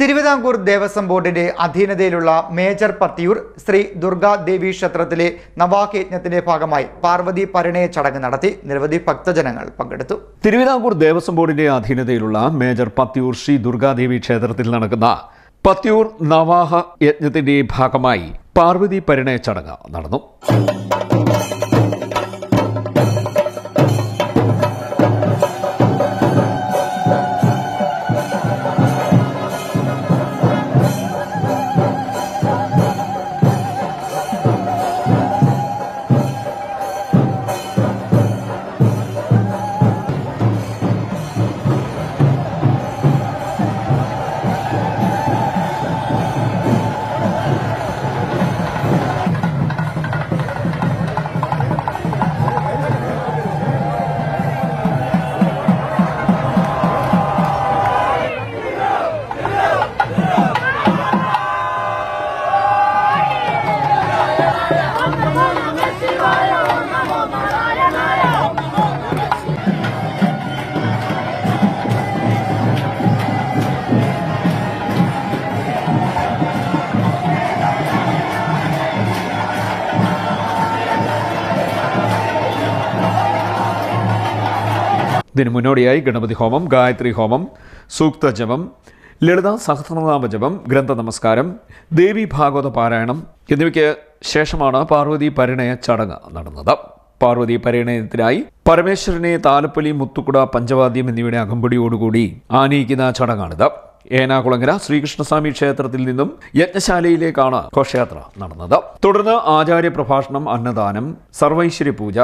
തിരുവിതാംകൂർ ദേവസ്വം ബോർഡിന്റെ അധീനതയിലുള്ള മേജർ പത്തിയൂർ ശ്രീ ദുർഗാ ദേവി ക്ഷേത്രത്തിലെ നവാഖയജ്ഞത്തിന്റെ ഭാഗമായി പാർവതി പരിണയ ചടങ്ങ് നടത്തി നിരവധി ഭക്തജനങ്ങൾ പങ്കെടുത്തു. തിരുവിതാംകൂർ ദേവസ്വം ബോർഡിന്റെ അധീനതയിലുള്ള മേജർ പത്തിയൂർ ശ്രീ ദുർഗാദേവി ക്ഷേത്രത്തിൽ നടക്കുന്ന പത്തിയൂർ നവാഹ യജ്ഞത്തിന്റെ ഭാഗമായി പാർവതി പരിണയ ചടങ്ങ് നടന്നു. ഇതിനു മുന്നോടിയായി ഗണപതി ഹോമം ഗായത്രി ഹോമം സൂക്ത ജപം ലളിത സഹസ്രനാമ ജപം ഗ്രന്ഥ നമസ്കാരം ദേവി ഭാഗവത പാരായണം എന്നിവയ്ക്ക് ശേഷമാണ് പാർവതി പരിണയ ചടങ്ങ് നടന്നത്. പാർവതി പരിണയത്തിനായി പരമേശ്വരനെ താലപ്പൊലി മുത്തുക്കുട പഞ്ചവാദ്യം എന്നിവയുടെ അകമ്പടിയോടുകൂടി ആനയിക്കുന്ന ചടങ്ങാണിത്. ഏനാകുളങ്ങര ശ്രീകൃഷ്ണസ്വാമി ക്ഷേത്രത്തിൽ നിന്നും യജ്ഞശാലയിലേക്കാണ് ഘോഷയാത്ര നടന്നത്. തുടർന്ന് ആചാര്യ പ്രഭാഷണം അന്നദാനം സർവൈശ്വര്യ പൂജ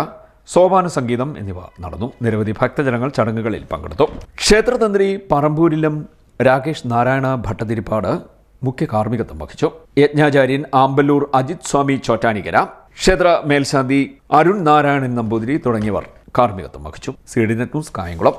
സോപാന സംഗീതം എന്നിവ നടന്നു. നിരവധി ഭക്തജനങ്ങൾ ചടങ്ങുകളിൽ പങ്കെടുത്തു. ക്ഷേത്രതന്ത്രി പറമ്പൂരിലും രാകേഷ് നാരായണ ഭട്ടതിരിപ്പാട് മുഖ്യ കാർമ്മികത്വം വഹിച്ചു. യജ്ഞാചാര്യൻ ആമ്പല്ലൂർ അജിത് സ്വാമി ചോറ്റാനിക്കര ക്ഷേത്ര മേൽശാന്തി അരുൺ നാരായണൻ നമ്പൂതിരി തുടങ്ങിയവർ കാർമ്മികത്വം വഹിച്ചു. C D net news Kayamkulam.